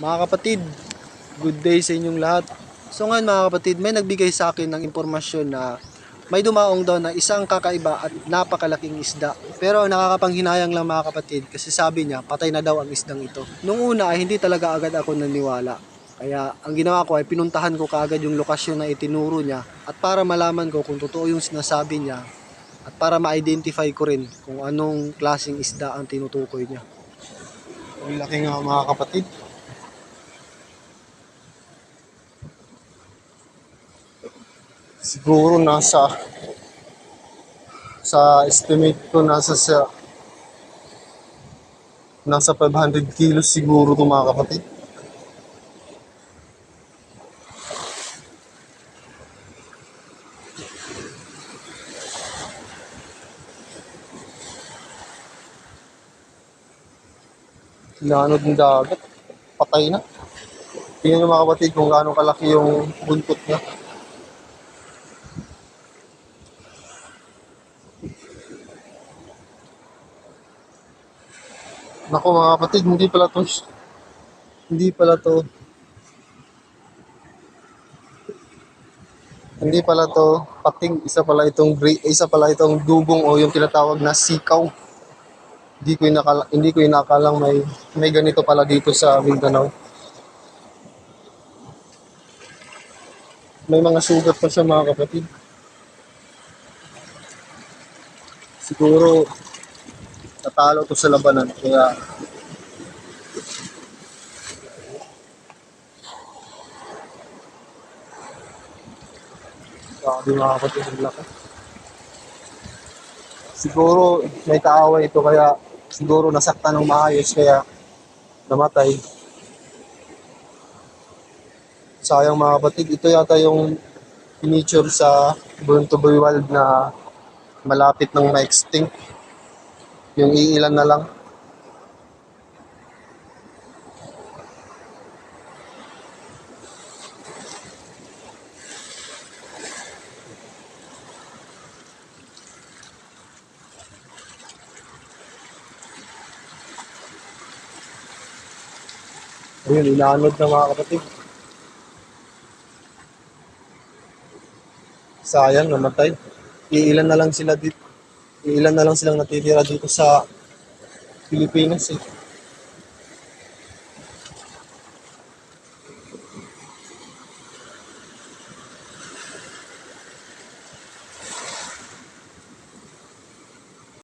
Mga kapatid, good day sa inyong lahat. So ngayon mga kapatid, may nagbigay sa akin ng impormasyon na may dumaong daw na isang kakaiba at napakalaking isda. Pero nakakapanghinayang lang mga kapatid kasi sabi niya patay na daw ang isdang ito. Nung una ay hindi talaga agad ako naniwala. Kaya ang ginawa ko ay pinuntahan ko kaagad yung lokasyon na itinuro niya at para malaman ko kung totoo yung sinasabi niya at para ma-identify ko rin kung anong klaseng isda ang tinutukoy niya. Ang laki nga mga kapatid. Siguro nasa sa estimate ko nasa sa nasa 500 kilos siguro to mga kapatid. Hinanod ng dagat. Patay na. Tingnan nyo mga kapatid kung gaano kalaki yung buntot niya. Nako mga kapatid, hindi pala to hindi pala to hindi pala to pating isa pala itong isa pala itong dugong o yung tinatawag na sikaw. Hindi ko inakala, hindi ko inakalang may may ganito pala dito sa Mindanao. May mga sugat pa siya mga kapatid. Siguro natalo to sa labanan kaya Grabe mga kapatid ang laki. Siguro may kaaway ito kaya siguro nasaktan ng maayos kaya namatay. Sayang mga kapatid, ito yata yung feature sa Born to be Wild na malapit ng ma-extinct. Yung iilan na lang. Ayun, inaanod na mga kapatid. Sayang, namatay. Iilan na lang sila dito. Iilan na lang silang natitira dito sa Pilipinas eh.